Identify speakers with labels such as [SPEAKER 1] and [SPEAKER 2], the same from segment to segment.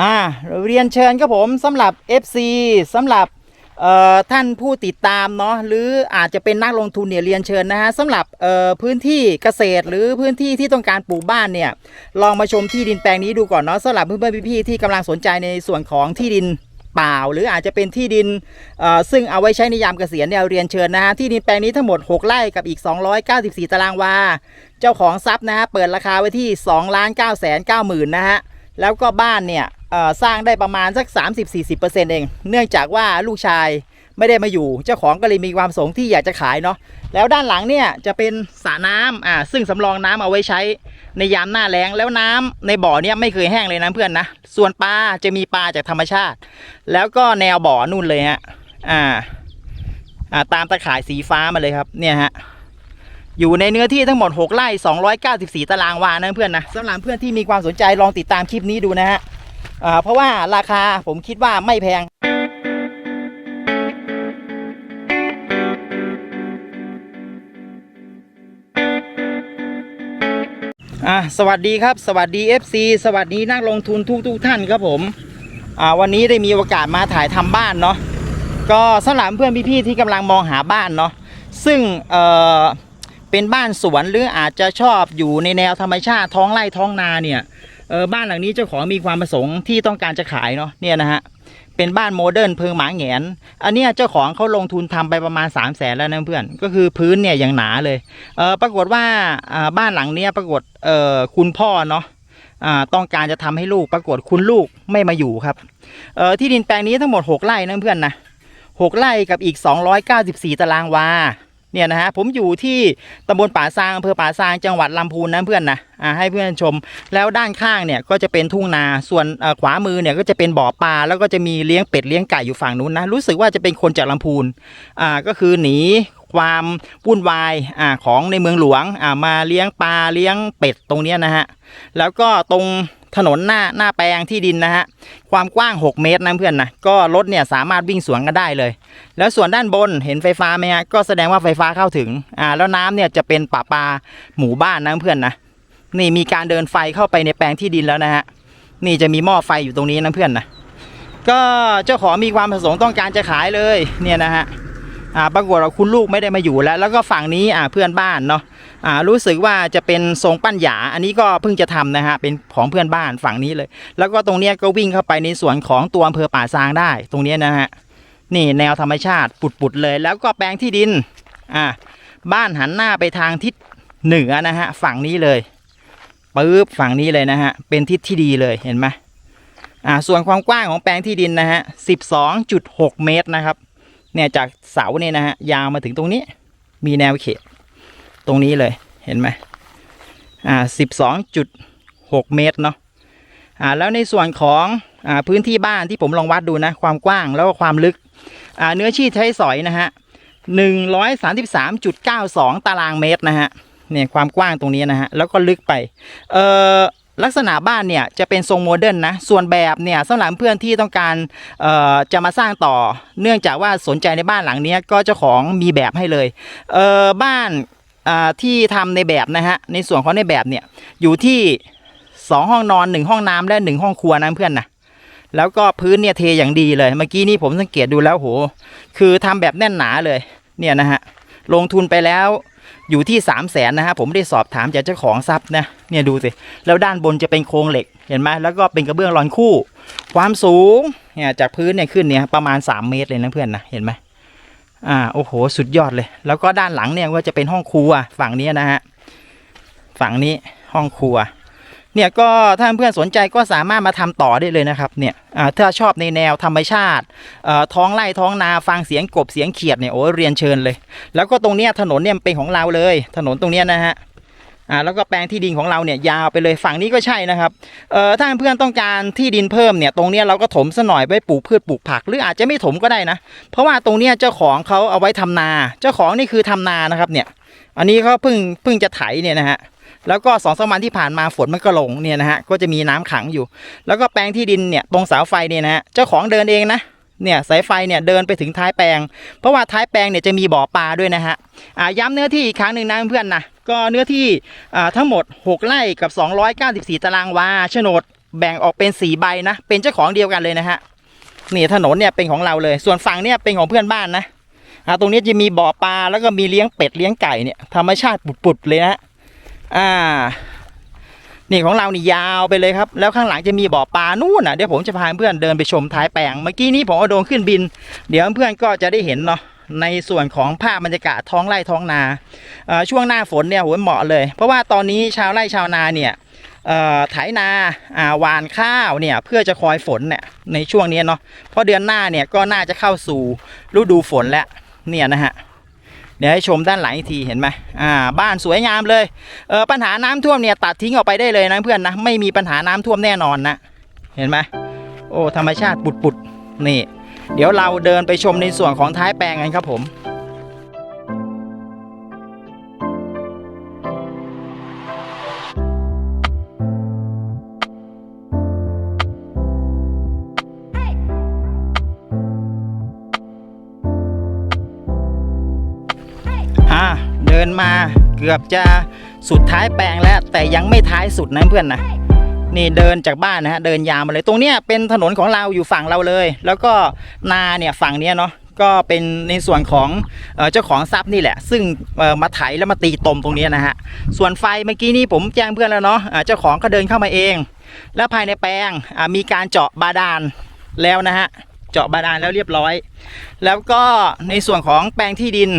[SPEAKER 1] อ่าเรียนเชิญครับผมสำหรับ FC สำหรับท่านผู้ติดตามเนาะหรืออาจจะเป็นนักลงทุนเนี่ยเรียนเชิญนะฮะสำหรับพื้นที่เกษตรหรือพื้นที่ที่ต้องการปลูกบ้านเนี่ยลองมาชมที่ดินแปลงนี้ดูก่อนเนาะสำหรับเพื่อนๆพี่ๆที่กำลังสนใจในส่วนของที่ดินเปล่า หรืออาจจะเป็นที่ดินซึ่งเอาไว้ใช้ในยามเกษียณเนี่ยเรียนเชิญนะฮะที่ดินแปลงนี้ทั้งหมด 6 ไร่กับอีก 294 ตารางวา เจ้าของทรัพย์นะฮะเปิดราคาไว้ที่2ล้าน9แสน9หมื่นนะฮะแล้วก็บ้านเนี่ย สร้างได้ประมาณสัก 30-40%เอง เนื่องจากว่าลูกชายไม่ได้มาอยู่ เจ้าของก็เลยมีความประสงค์ที่อยากจะขายเนาะแล้วด้านหลังเนี่ยจะเป็นสระน้ำอ่าซึ่งสำรองน้ำเอาไว้ใช้ในยามหน้าแล้งแล้วน้ำในบ่อเนี่ยไม่เคยแห้งเลยนะเพื่อนนะส่วนปลาจะมีปลาจากธรรมชาติ แล้วก็แนวบ่อนู่นเลยฮะอ่าอ่าตามตะข่ายสีฟ้ามาเลยครับเนี่ยฮะอยู่ในเนื้อที่ทั้งหมด 6ไร่294 ตารางวานะเพื่อนนะสำหรับเพื่อนที่มีความสนใจลองติดตามคลิปนี้ดูนะฮะ เพราะว่าราคาผมคิดว่าไม่แพงอะสวัสดีครับ สวัสดี FC สวัสดีนักลงทุนทุกทุกๆท่านครับผมอ่าวันนี้ได้มีโอกาสมาถ่ายทำบ้านเนาะก็สำหรับเพื่อนพี่ๆที่กำลังมองหาบ้านเนาะซึ่งเอ่อเป็นบ้านสวนหรืออาจจะชอบอยู่ในแนวธรรมชาติท้องไร่ท้องนาเนี่ย เออบ้านหลังนี้เจ้าของมีความประสงค์ที่ต้องการจะขายเนาะเนี่ยนะฮะเป็นบ้านโมเดิร์นเพิงหมาแงน อันนี้เจ้าของเขาลงทุนทำไปประมาณ3 0 0แสนแล้วนะเพื่อน ก็คือพื้นเนี่ยอย่างหนาเลยเออปรากฏว่าบ้านหลังเนี้ยปรากฏเออคุณพ่อเนาะต้องการจะทำให้ลูกปรากฏคุณลูกไม่มาอยู่ครับเออที่ดินแปลงนี้ทั้งหมด 6 ไร่นะเพื่อนนะ6ไร่กับอีก 294 ตารางวา เนี่ยนะฮะผมอยู่ที่ตำบลป่าซางอำเภอป่าซางจังหวัดลำพูนนะเพื่อนนะอ่าให้เพื่อนชม แล้วด้านข้างเนี่ยก็จะเป็นทุ่งนาส่วนขวามือเนี่ยก็จะเป็นบ่อปลาแล้วก็จะมีเลี้ยงเป็ดเลี้ยงไก่อยู่ฝั่งนู้นนะรู้สึกว่าจะเป็นคนจากลำพูนอ่าก็คือหนีความวุ่นวายอ่าของในเมืองหลวงอ่ามาเลี้ยงปลาเลี้ยงเป็ดตรงนี้นะฮะแล้วก็ตรง ถนนหน้าหน้าแปลงที่ดินนะฮะความกว้าง 6 เมตรนะเพื่อนนะก็รถเนี่ยสามารถวิ่งสวนกันได้เลย แล้วส่วนด้านบนเห็นไฟฟ้าไหมฮะก็แสดงว่าไฟฟ้าเข้าถึงอ่าแล้วน้ำเนี่ยจะเป็นป่าปลาหมู่บ้านนะเพื่อนนะนี่มีการเดินไฟเข้าไปในแปลงที่ดินแล้วนะฮะนี่จะมีหม้อไฟอยู่ตรงนี้นะเพื่อนนะก็เจ้าของมีความประสงค์ต้องการจะขายเลยเนี่ยนะฮะอ่าปรากฏว่าคุณลูกไม่ได้มาอยู่แล้ว แล้วก็ฝั่งนี้อ่าเพื่อนบ้านเนาะ อ่ารู้สึกว่าจะเป็นทรงปั้นหยา อันนี้ก็เพิ่งจะทำนะฮะเป็นของเพื่อนบ้านฝั่งนี้เลย แล้วก็ตรงเนี้ยก็วิ่งเข้าไปในสวนของตัวอำเภอป่าซางได้ ตรงเนี้ยนะฮะนี่แนวธรรมชาติปุดๆเลย แล้วก็แปลงที่ดินอ่าบ้านหันหน้าไปทางทิศเหนือนะฮะฝั่งนี้เลยปึ๊บฝั่งนี้เลยนะฮะเป็นทิศที่ดีเลยเห็นไหมอ่าส่วนความกว้างของแปลงที่ดินนะฮะ12.6 เมตรนะครับเนี่ยจากเสาเนี่ยนะฮะยาวมาถึงตรงนี้มีแนวเขต ตรงนี้เลยเห็นไหมอ่าสิบสองจุดหกเมตรเนาะอ่าแล้วในส่วนของอ่าพื้นที่บ้านที่ผมลองวัดดูนะ ความกว้างแล้วก็ความลึกอ่าเนื้อที่ใช้สอยนะฮะหนึ่งร้อยสามสิบสามจุดเก้าสองตารางเมตรนะฮะเนี่ยความกว้างตรงนี้นะฮะแล้วก็ลึกไปเอ่อลักษณะบ้านเนี่ยจะเป็นทรงโมเดิร์นนะ ส่วนแบบเนี่ยสำหรับเพื่อนที่ต้องการเอ่อจะมาสร้างต่อ เนื่องจากว่าสนใจในบ้านหลังนี้ก็เจ้าของมีแบบให้เลยเอ่อบ้าน ที่ทำในแบบนะฮะในส่วนของในแบบเนี่ยอยู่ที่ 2 ห้องนอน 1 ห้องน้ำและ 1 ห้องครัวนะเพื่อนนะแล้วก็พื้นเนี่ยเทอย่างดีเลยเมื่อกี้นี่ผมสังเกตดูแล้วโห คือทำแบบแน่นหนาเลยเนี่ยนะฮะลงทุนไปแล้วอยู่ที่ 3 0 0แสนนะฮะผมได้สอบถามจากเจ้าของทรัพย์นะเนี่ยดูสิแล้วด้านบนจะเป็นโครงเหล็กเห็นไหมแล้วก็เป็นกระเบื้องรอนคู่ ความสูงเนี่ยจากพื้นเนี่ยขึ้นเนี่ยประมาณ 3 เมตรเลยนะเพื่อนนะเห็นไหม อ่าโอ้โห สุดยอดเลย แล้วก็ด้านหลังเนี่ยก็จะเป็นห้องครัวฝั่งนี้นะฮะฝั่งนี้ห้องครัว เนี่ยก็ถ้าเพื่อนสนใจก็สามารถมาทำต่อได้เลยนะครับเนี่ยอ่าถ้าชอบในแนวธรรมชาติเอ่อท้องไร่ท้องนาฟังเสียงกบเสียงเขียดเนี่ยโอ้เรียนเชิญเลย แล้วก็ตรงเนี้ยถนนเนี่ยเป็นของเราเลย ถนนตรงเนี้ยนะฮะ อ่าแล้วก็แปลงที่ดินของเราเนี่ยยาวไปเลยฝั่งนี้ก็ใช่นะครับเอ่อถ้าเพื่อนต้องการที่ดินเพิ่มเนี่ยตรงเนี้ยเราก็ถมซะหน่อยไว้ปลูกพืชปลูกผัก หรืออาจจะไม่ถมก็ได้นะ เพราะว่าตรงเนี้ยเจ้าของเขาเอาไว้ทำนา เจ้าของนี่คือทำนานะครับเนี่ย อันนี้เขาเพิ่งเพิ่งจะไถเนี่ยนะฮะแล้วก็สองสามวันที่ผ่านมาฝนมันก็ลงเนี่ยนะฮะก็จะมีน้ำขังอยู่ แล้วก็แปลงที่ดินเนี่ยตรงเสาไฟเนี่ยนะฮะเจ้าของเดินเองนะเนี่ยสายไฟเนี่ยเดินไปถึงท้ายแปลง เพราะว่าท้ายแปลงเนี่ยจะมีบ่อปลาด้วยนะฮะอ่าย้ำเนื้อที่อีกครั้งหนึ่งนะเพื่อนนะ ก็เนื้อที่ทั้งหมด 6 ไร่กับ 294 ตารางวาโฉนดแบ่งออกเป็นสี่ใบนะ เป็นเจ้าของเดียวกันเลยนะฮะนี่ถนนเนี่ยเป็นของเราเลย ส่วนฝั่งเนี่ยเป็นของเพื่อนบ้านนะอ่าตรงนี้จะมีบ่อปลาแล้วก็มีเลี้ยงเป็ดเลี้ยงไก่เนี่ยธรรมชาติปุดๆเลยนะอ่า นี่ของเรานี่ยาวไปเลยครับ แล้วข้างหลังจะมีบ่อปลานู่นน่ะเดี๋ยวผมจะพาเพื่อนเดินไปชมท้ายแปลงเมื่อกี้นี้ผมเอาโดรนขึ้นบิน เดี๋ยวเพื่อนก็จะได้เห็นเนาะ ในส่วนของภาพบรรยากาศท้องไร่ท้องนาช่วงหน้าฝนเนี่ยโหเหมาะเลย เพราะว่าตอนนี้ชาวไร่ชาวนาเนี่ยไถนาหวานข้าวเนี่ยเพื่อจะคอยฝนเนี่ยในช่วงนี้เนาะเพราะเดือนหน้าเนี่ยก็น่าจะเข้าสู่ฤดูฝนแล้วเนี่ยนะฮะเดี๋ยวให้ชมด้านหลังอีกทีเห็นไหมอ่าบ้านสวยงามเลยเออปัญหาน้ำท่วมเนี่ยตัดทิ้งออกไปได้เลยนะเพื่อนนะไม่มีปัญหาน้ำท่วมแน่นอนนะเห็นไหมโอ้ธรรมชาติปุดๆนี่ เดี๋ยวเราเดินไปชมในส่วนของท้ายแปลงกันครับผมเดินมาเกือบจะสุดท้ายแปลงแล้ว แต่ยังไม่ท้ายสุดนะเพื่อนนะ นี่เดินจากบ้านนะฮะเดินยาวมาเลยตรงเนี้ยเป็นถนนของเราอยู่ฝั่งเราเลย แล้วก็นาเนี่ยฝั่งเนี้ยเนาะก็เป็นในส่วนของเจ้าของทรัพย์นี่แหละ ซึ่งมาไถแล้วมาตีตมตรงเนี้ยนะฮะส่วนไฟเมื่อกี้นี้ผมแจ้งเพื่อนแล้วเนาะเจ้าของก็เดินเข้ามาเอง แล้วภายในแปลงมีการเจาะบาดาลแล้วนะฮะเจาะบาดาลแล้วเรียบร้อย แล้วก็ในส่วนของแปลงที่ดิน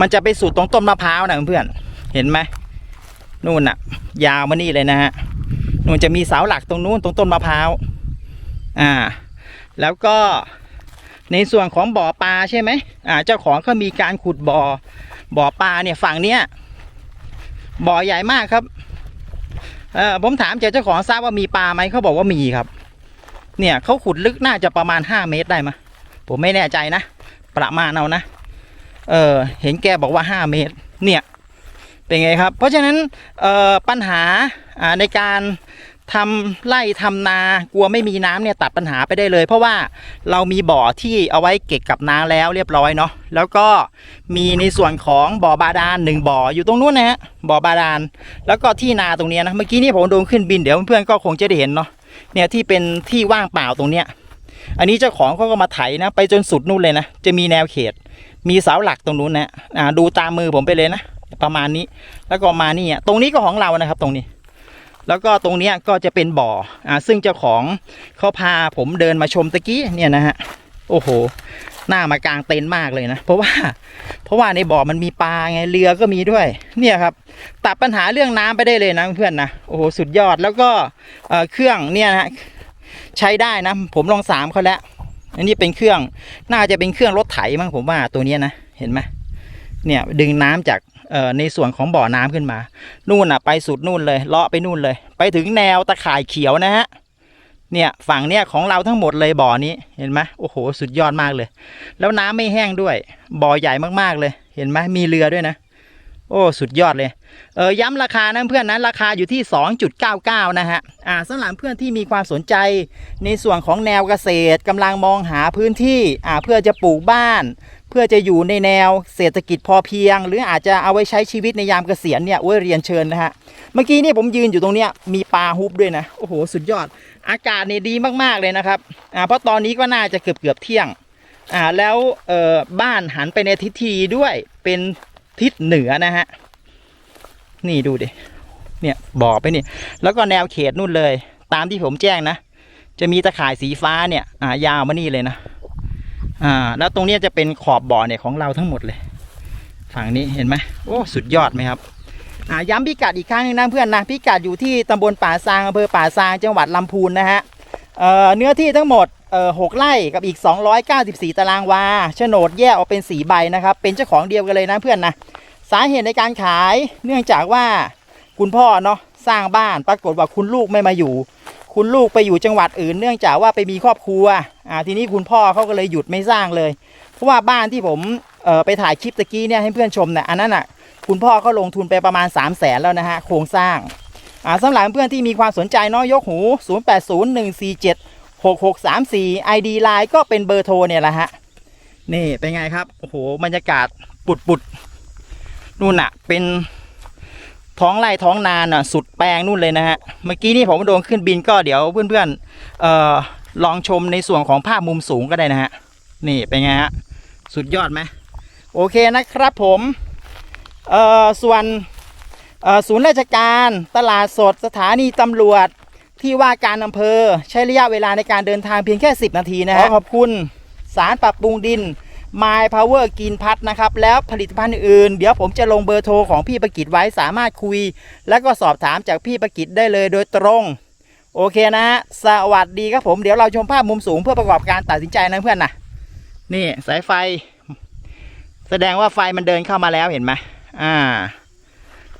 [SPEAKER 1] มันจะไปสุดตรงต้นมะพร้าวนะเพื่อนเห็นไหมนู่นน่ะ ยาวมานี่เลยนะฮะ นู่นจะมีเสาหลักตรงนู้นตรงต้นมะพร้าวอ่า แล้วก็ในส่วนของบ่อปลาใช่ไหมอ่า เจ้าของเขามีการขุดบ่อ บ่อปลาเนี่ยฝั่งเนี้ยบ่อใหญ่มากครับเออผมถามจากเจ้าของทราบว่ามีปลาไหมเขาบอกว่ามีครับ เนี่ยเขาขุดลึกน่าจะประมาณห้าเมตรได้มะผมไม่แน่ใจนะ ประมาณเอานะ เออเห็นแกบอกว่า5เมตร เนี่ย เป็นไงครับ เพราะฉะนั้นเอ่อปัญหาอ่าในการ ทำไร่ทำนา กลัวไม่มีน้ำเนี่ยตัดปัญหาไปได้เลย เพราะว่าเรามีบ่อที่เอาไว้เก็บกับน้ำแล้วเรียบร้อยเนาะแล้วก็มีในส่วนของบ่อบาดาลหนึ่งบ่ออยู่ตรงนู้นนะฮะบ่อบาดาลแล้วก็ที่นาตรงเนี้ยนะเมื่อกี้นี่ผมโดนขึ้นบินเดี๋ยวเพื่อนๆก็คงจะได้เห็นเนาะเนี่ยที่เป็นที่ว่างเปล่าตรงเนี้ยอันนี้เจ้าของเขาก็มาไถนะ ไปจนสุดนู่นเลยนะจะมีแนวเขต มีเสาหลักตรงนู้นนะอ่าดูตามมือผมไปเลยนะประมาณนี้แล้วก็มานี่อะตรงนี้ก็ของเรานะครับตรงนี้ แล้วก็ตรงนี้ก็จะเป็นบ่ออ่าซึ่งเจ้าของเขาพาผมเดินมาชมตะกี้เนี่ยนะฮะโอ้โหหน้ามากลางเต็นท์มากเลยนะ เพราะว่า เพราะว่าในบ่อมันมีปลาไงเรือก็มีด้วย เนี่ยครับตัดปัญหาเรื่องน้ำไปได้เลยนะเพื่อนนะโอ้โหสุดยอดแล้วก็เครื่องเนี่ยนะใช้ได้นะ ผมลองสามเขาแล้วอันนี้เป็นเครื่องน่าจะเป็นเครื่องรถไถมั้งผมว่าตัวนี้นะเห็นไหมเนี่ยดึงน้ำจาก ในส่วนของบ่อน้ำขึ้นมา นู่นอะไปสุดนู่นเลยเลาะไปนู่นเลย ไปถึงแนวตะข่ายเขียวนะฮะเนี่ยฝั่งเนี่ยของเราทั้งหมดเลยบ่อนี้เห็นไหมโอ้โห สุดยอดมากเลย แล้วน้ำไม่แห้งด้วย บ่อใหญ่มากๆเลย เห็นไหมมีเรือด้วยนะ โอ้สุดยอดเลย เออย้ำราคานะเพื่อนนะราคาอยู่ที่ 2.99 นะฮะอ่าสำหรับเพื่อนที่มีความสนใจ ในส่วนของแนวเกษตรกำลังมองหาพื้นที่อ่าเพื่อจะปลูกบ้าน พื่อจะอยู่ในแนวเศรษฐกิจพอเพียง หรืออาจจะเอาไว้ใช้ชีวิตในยามเกษียณเนี่ยโอ้ยเรียนเชิญนะฮะเมื่อกี้นี่ผมยืนอยู่ตรงเนี้ยมีปลาฮุบด้วยนะโอ้โหสุดยอด อากาศเนี่ยดีมากๆเลยนะครับอ่าเพราะตอนนี้ก็น่าจะเกือบเกือบเที่ยงอ่าแล้วเอ่อบ้านหันไปในทิศทีด้วยเป็นทิศเหนือนะฮะนี่ดูดิเนี่ยบอกไปนี่แล้วก็แนวเขตนู่นเลย ตามที่ผมแจ้งนะ จะมีตะข่ายสีฟ้าเนี่ยอ่ายาวมานี่เลยนะ อ่า แล้วตรงนี้จะเป็นขอบบ่อเนี่ยของเราทั้งหมดเลย ฝั่งนี้เห็นไหมโอ้สุดยอดไหมครับอ่าย้ำพิกัดอีกครั้งหนึงนะเพื่อนนะพิกัดอยู่ที่ตำบลป่าซางอำเภอป่าซางจังหวัดลำพูนนะฮะเอ่อเนื้อที่ทั้งหมดเอ่อหกไร่กับอีก 294 ตารางวาโฉนดแยกออกเป็นสีใบนะครับ เป็นเจ้าของเดียวกันเลยนะเพื่อนนะสาเหตุในการขายเนื่องจากว่าคุณพ่อเนาะสร้างบ้านปรากฏว่าคุณลูกไม่มาอยู่ คุณลูกไปอยู่จังหวัดอื่น เนื่องจากว่าไปมีครอบครัว อ่าทีนี้คุณพ่อเขาก็เลยหยุดไม่สร้างเลย เพราะว่าบ้านที่ผมเอ่อไปถ่ายคลิปตะกี้เนี่ยให้เพื่อนชมเนี่ยอันนั้นอะคุณพ่อเขาลงทุนไปประมาณ 3 0 0แสนแล้วนะฮะโครงสร้างอ่าสำหรับเพื่อนที่มีความสนใจนาะยยกหู 080147 6634 ID Line ก็เป็นเบอร์โทรเนี่ยแหละฮะนี่เป็นไงครับโอ้โหบรรยากาศปุดปุดนู่นน่ะเป็นท้องไร่ท้องนาน่ะสุดแปลงนู่นเลยนะฮะเมื่อกี้นี่ผมโดนขึ้นบินก็เดี๋ยวเพื่อนๆเอ่อ ลองชมในส่วนของภาพมุมสูงก็ได้นะฮะ นี่เป็นไงฮะ สุดยอดไหมโอเคนะครับผมเอ่อส่วนเอ่อศูนย์ราชการตลาดสดสถานีตำรวจที่ว่าการอำเภอ ใช้ระยะเวลาในการเดินทางเพียงแค่ 10 นาทีนะฮะขอบคุณสารปรับปรุงดิน My Power กินพัดนะครับ แล้วผลิตภัณฑ์อื่นๆเดี๋ยวผมจะลงเบอร์โทรของพี่ประกิตไว้สามารถคุย แล้วก็สอบถามจากพี่ประกิตได้เลยโดยตรง โอเคนะสวัสดีครับผมเดี๋ยวเราชมภาพมุมสูงเพื่อประกอบการตัดสินใจนะเพื่อนนะนี่สายไฟ แสดงว่าไฟมันเดินเข้ามาแล้วเห็นไหมอ่า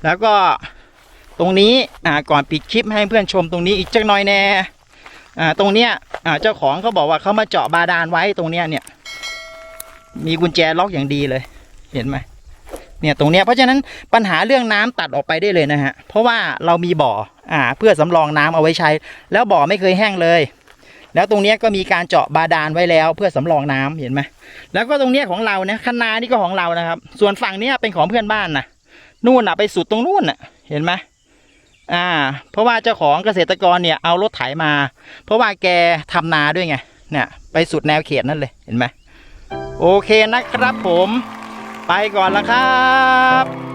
[SPEAKER 1] แล้วก็ตรงนี้อ่าก่อนปิดคลิปให้เพื่อนชมตรงนี้อีกจักหน่อยแน่อ่าตรงเนี้ยอ่าเจ้าของเขาบอกว่าเขามาเจาะบาดาลไว้ตรงเนี้ยเนี่ย มีกุญแจล็อกอย่างดีเลย เห็นไหม เนี่ยตรงเนี้ยเพราะฉะนั้นปัญหาเรื่องน้ำตัดออกไปได้เลยนะฮะเพราะว่าเรามีบ่ออ่าเพื่อสำรองน้ำเอาไว้ใช้ แล้วบ่อไม่เคยแห้งเลย แล้วตรงเนี้ยก็มีการเจาะบาดาลไว้แล้ว เพื่อสำรองน้ำเห็นไหมแล้วก็ตรงเนี้ยของเราเนี่ยคันนานี่ก็ของเรานะครับ ส่วนฝั่งเนี้ยเป็นของเพื่อนบ้านนะนู่นน่ะไปสุดตรงนู่นน่ะเห็นไหมอ่า เพราะว่าเจ้าของเกษตรกรเนี่ยเอารถไถมา เพราะว่าแกทำนาด้วยไงเนี่ยไปสุดแนวเขตนั่นเลยเห็นไหมโอเคนะครับผม ไปก่อนละครับ